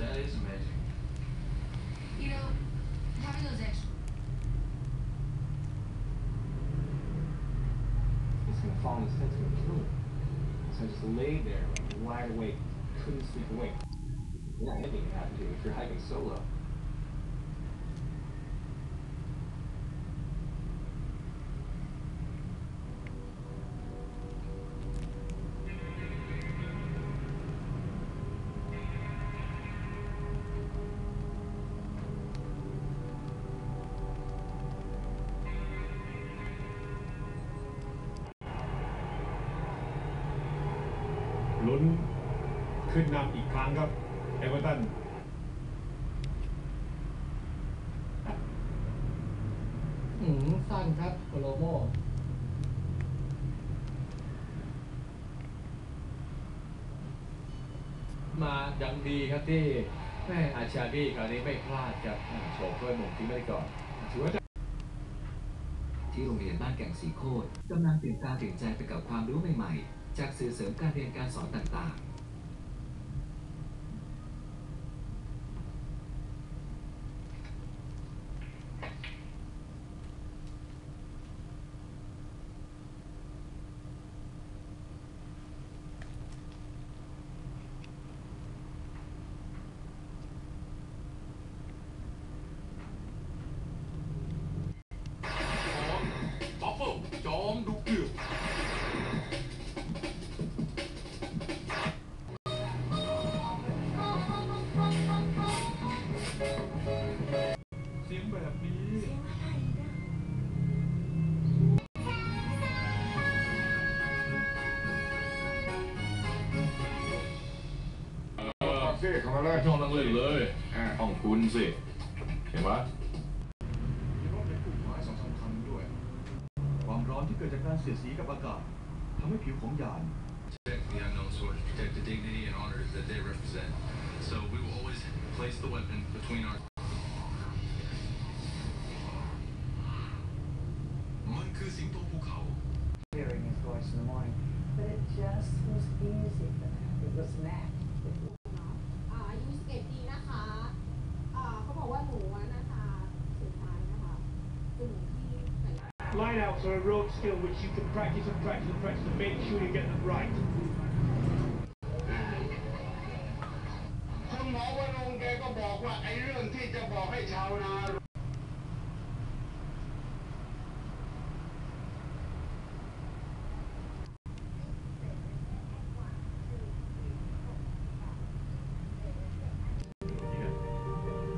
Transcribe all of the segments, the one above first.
That is amazing. You know, having those extra. It's gonna fall on his head, it's gonna kill him. So I just lay there, wide awake, couldn't sleep awake. You're not having to if you're hiking solo. ลุ้นขึ้นนำอีกครั้งครับเอเวอร์ตันอืมสั้นครับโคโลโมมายังดีครับที่แม่อาชาบีคราวนี้ไม่พลาดครับโฉบด้วยหมุนทิ้งไม่ได้ก่อนถือว่าที่โรงเรียนบ้านแก่งสีโคตรกำลังตื่นตาตื่นใจไปกับความรู้ใหม่ๆ จากสื่อเสริมการเรียนการสอนต่าง สิเข้ามาเลยช่องนั่งเล่นเลยอ่าห้องคุณสิ เห็นปะมีรถเป็นกลุ่มหมายสองสำคัญด้วย ความร้อนที่เกิดจากการเสียดสีกับอากาศทำให้ผิวของยาน protect the unknown source, protect the dignity and honor that they represent. So we will always place the weapon between our. มันคือสิงโตภูเขา hearing his voice in the morning, but it just was easy for that. It was natural. อ่าอายุ11ปีนะคะอ่าเขาบอกว่าหนูอะนะคะสุดท้ายนะคะคือหนูที่ใส่ Lineouts are a road skill which you can practice and practice and practice to make sure you get them right. คุณหมอวรงค์แกก็บอกว่าไอ้เรื่องที่จะบอกให้ชาวนา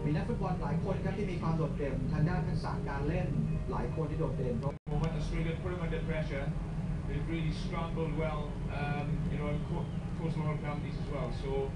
มีนักฟุตบอลหลายคนครับที่มีความโดดเด่นทางด้านทักษะการเล่นหลายคนที่โดดเด่นเพราะ Really put him under pressure. They've really scrambled well, um, you know, in co- coastal road penalties as well. So